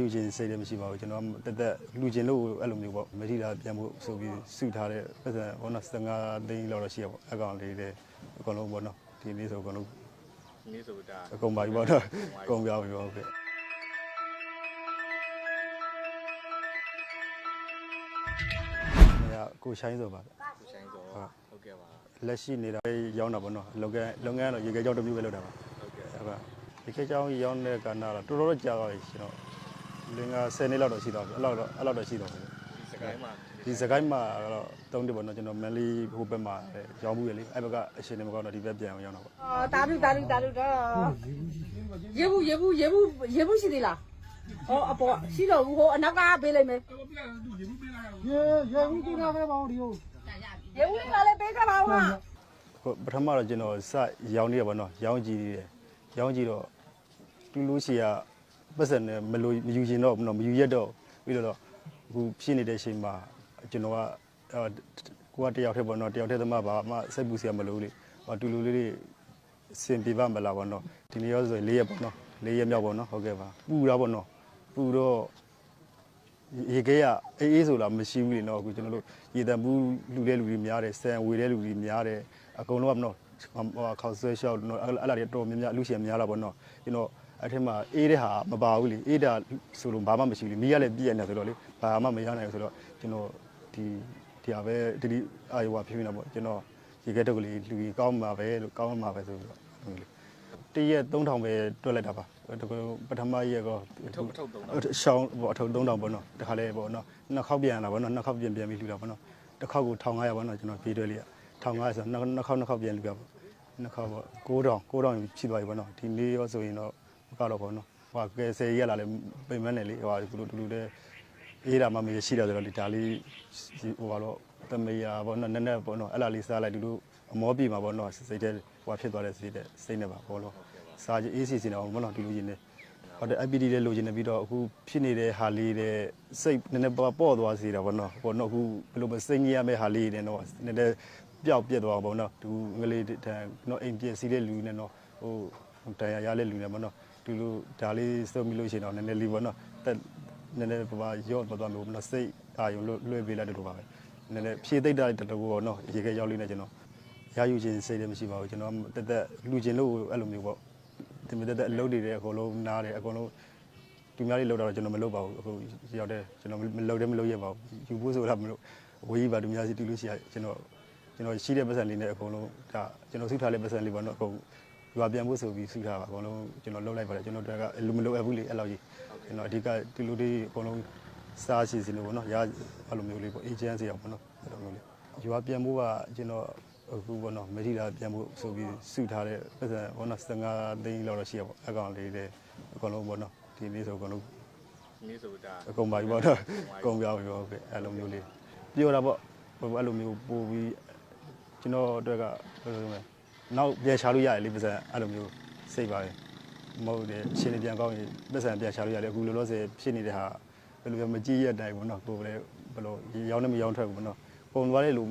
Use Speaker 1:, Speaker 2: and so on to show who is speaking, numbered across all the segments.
Speaker 1: ယူခြင်းစိတ်လည်းမရှိပါဘူးကျွန်တော်ကတက်တက်လူချင်းလို့အဲ့လိုမျိုးပေါ့မထီတာပြန်ဖို့ဆိုပြီးစုထားတဲ့ပတ်စံဟောနော်15သိန်းလောက်တော့ရှိရပေါ့အကောင်လေးတွေအကုန်လုံးပေါ့နော်ဒီနေ့ဆိုအကုန်လုံး
Speaker 2: နည်းဆိုတာ
Speaker 1: အကုန်ပါပြီပေါ့နော်အကုန်ပြောပြီပေါ့ဟုတ်ကဲ့နေရာကိုရှိုင်းဆိုပါဗျ
Speaker 2: ကိုဆိုင်တော့ဟုတ်ကဲ့ပါ
Speaker 1: လက်ရှိနေတာရောင်းတာပေါ့နော်လုပ်ငန်းလုပ်ငန်းကတော့ရေခဲကြောင်းတစ်မျိုးပဲလုပ်တာပါ
Speaker 2: ဟုတ်ကဲ့
Speaker 1: ဟုတ်ကဲ့ရေခဲကြောင်းရောင်းတဲ့ကဏ္ဍတော့တော်တော်တော့ကြာသွားပြီရှင်တော့ လင်္ကာ10နှစ်လောက်တော့ရှိတော့ပြီအဲ့လောက်တော့အဲ့လောက်တော့ရှိတော့ပြီ
Speaker 2: ဒီစကိုင်းမှာ
Speaker 1: ဒီစကိုင်းမှာတော့သုံးတယ်ပေါ့နော်ကျွန်တော်မန်လေးဟိုဘက်မှာလည်းရောင်းမှုရလေအဲ့ဘက်ကအရှင်နေမကောင်းတော့ဒီဘက်ပြန်အောင်ရောင်းတာပေါ့
Speaker 3: အာတာလူတာလူတာလူတော့ရေဘူးရေဘူးရေဘူးရေဘူးရှိသေးလားဟောအပေါ်ရှိတော့ဘူးဟိုအနောက်ကပေးလိုက်မယ်
Speaker 4: ရေရေဦးကြည့်တာပဲပေါ့ဒီဟုတ်
Speaker 3: ရေဘူးလေးကလည်းပေးကြပါဦးဟာ
Speaker 1: ဟိုပထမတော့ကျွန်တော်စရောင်းနေရပေါ့နော်ရောင်းကြည့်တယ်ရောင်းကြည့်တော့တူလူစီက ပတ်စံနဲ့မလို့မယူရင်တော့မယူရက်တော့ပြီးတော့အခုဖြစ်နေတဲ့အချိန်မှာကျွန်တော်ကအာကိုကတယောက်တည်းပေါ့နော်တယောက်တည်းသမားပါအမစိတ်ပူစရာမလိုလေဟောတူလူလေးတွေစင်ပြပါမလားပေါ့နော်ဒီနေ့ရောဆိုရင်၄ရက်ပေါ့နော်၄ရက်မြောက်ပေါ့နော်ဟုတ်ကဲ့ပါပူတာပေါ့နော်ပူတော့ရေခဲကအေးအေးဆိုလားမရှိဘူးလေနော်အခုကျွန်တော်တို့ရေတံဘူးလူတဲ့လူတွေများတယ်ဆန်ဝေတဲ့လူတွေများတယ်အကုန်လုံးကမနော်ဟိုခေါက်ဆွဲရှောက်နော်အဲ့အဲ့လာတွေတော်များများလူရှင်များလာပေါ့နော်ကျွန်တော် အဲ့ထက်မှာအေးတဲ့ဟာမပါဘူးလေအေးတာဆိုလို့ဘာမှမရှိဘူးလေမီးကလည်းပြည့်နေတယ်ဆိုတော့လေဘာမှမရနိုင်ဘူးဆိုတော့ကျွန်တော်ဒီဒီဟာပဲဒီဒီအာယောဖြစ်နေတာပေါ့ကျွန်တော်ရေခဲတုတ်ကလေးလူကြီးကောင်းမှာပဲလို့ကောင်းမှာပဲဆိုပြီးတော့ဟုတ်လေတရက်3000ပဲတွက်လိုက်တာပါတကယ်ပထမရက်ကော
Speaker 2: အထုပ်အထုပ်သုံးတော့
Speaker 1: အရှောင်းပေါ့အထုပ်3000ပေါ့နော်တခါလဲပေါ့နော်နှစ်ခေါက်ပြန်လာပေါ့နော်နှစ်ခေါက်ပြန်ပြန်ပြီးလှူတာပေါ့နော်တစ်ခေါက်ကို1500ပေါ့နော်ကျွန်တော်ပြေးတွဲလေးက1500ဆိုတော့နှစ်ခေါက်နှစ်ခေါက်ပြန်လှူတာပေါ့နှစ်ခေါက်ပေါ့9000 9000ဖြစ်သွားပြီပေါ့နော်ဒီနေ့ရောဆိုရင်တော့မ ကတော့ပေါ့နော်ဟိုကကဲဆယ်ရက်လာလဲပိန်မနဲ့လေဟိုကလူလူတဲ့အေးတာမှမေးရှိတာဆိုတော့လေဒါလေးဟိုကတော့တမေယာပေါ့နော်နက်နက်ပေါ့နော်အဲ့လာလေးစားလိုက်တူတူအမောပြေမှာပေါ့နော်စိတ်တဲ့ဟိုဖြစ်သွားတဲ့စိတ်တဲ့စိတ်နဲ့ပါပေါ့လို့စားကြအေးစီစီနေအောင်ပေါ့နော်ဒီလူကြီးနေဟုတ်တယ် IPD လည်းလိုချင်တယ်ပြီးတော့အခုဖြစ်နေတဲ့ဟာလေးတဲ့စိတ်နည်းနည်းပေါ့ပေါ့သွားစေတာပေါ့နော်ပေါ့နော်အခုဘယ်လိုမစိတ်ကြီးရမယ့်ဟာလေးနဲ့တော့နည်းနည်းပျောက်ပြက်သွားပေါ့နော်သူငလေးတန်နော်အိမ်ပြည့်စီးတဲ့လူနဲ့တော့ဟိုတန်ရရတဲ့လူနဲ့ပေါ့နော် ဒီလိုဒါလေးစုံပြီးလို့ရှိရင်တော့နည်းနည်းလေးပေါ့နော်တက်နည်းနည်းပပရော့သွားသွားလို့ပေါ့နော်စိတ်အာယုံလွလွှဲပေးလိုက်တယ်လို့ပါပဲနည်းနည်းဖြည့်သိမ့်တာတတူပေါ့နော်ရေခဲရောက်လေးနဲ့ကျွန်တော်ရယူခြင်းစိတ်လည်းမရှိပါဘူးကျွန်တော်တက်တက်လူချင်းလို့အဲ့လိုမျိုးပေါ့ဒီမြတ်တဲ့အလုပ်တွေလည်းအကုန်လုံးနားတယ်အကုန်လုံးသူများတွေလောက်တော့ကျွန်တော်မလုပ်ပါဘူးအခုရောက်တဲ့ကျွန်တော်မလုပ်တယ်မလုပ်ရပါဘူးယူဖို့ဆိုတာမလို့ဝေးကြီးပါသူများစီတူလို့ရှိရကျွန်တော်ကျွန်တော်ရှိတဲ့ပတ်စံလေးနဲ့အကုန်လုံးဒါကျွန်တော်စုထားတဲ့ပတ်စံလေးပေါ့နော်အကုန် ရွာပြန်ဖို့ဆိုပြီးစုထားပါအကုန်လုံးကျွန်တော်လုပ်လိုက်ပါတယ်ကျွန်တော်တို့ကလူမလုပ်အပ်ဘူးလေအဲ့လောက်ကြီးကျွန်တော်အဓိကဒီလူတွေအကုန်လုံးစားရှိစီလို့ပေါ့နော်ရအဲ့လိုမျိုးလေးပေါ့အေဂျင့်စီအောင်ပေါ့နော်အဲ့လိုမျိုးလေးရွာပြန်ဖို့ကကျွန်တော်အခုပေါ့နော်မထီတာပြန်ဖို့ဆိုပြီးစုထားတဲ့ပတ်စံဘောနော်15သိန်းလောက်တော့ရှိရပေါ့အကောင်လေးတွေအကုန်လုံးပေါ့နော်ဒီနေ့ဆိုအကုန်လုံး
Speaker 2: နည်းဆိုတာ
Speaker 1: အကုန်ပါပြီပေါ့နော်အကုန်ပြောင်းပြီပေါ့ဟုတ်ကဲ့အဲ့လိုမျိုးလေးပြောတာပေါ့ဟိုအဲ့လိုမျိုးပို့ပြီးကျွန်တော်အတွက်ကဘယ်လိုလဲ နောက်ပြန်ချလို့ရတယ်လေပတ်စံအဲ့လိုမျိုးစိတ်ပါတယ်မဟုတ်တယ်အရှင်ပြန်ကောင်းရင်ပတ်စံပြန်ချလို့ရတယ်အခုလောလောဆယ်ဖြစ်နေတဲ့ဟာဘယ်လိုမကြည့်ရတဲ့အတိုင်းပေါ့နော်ကိုယ်လည်းဘယ်လိုရောင်းနေမရောင်းထွက်ဘူးပေါ့နော်ပုံသွားတဲ့လူ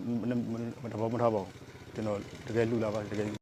Speaker 1: တဘောမထားပါဘူးကျွန်တော်တကယ်လူလာပါတကယ်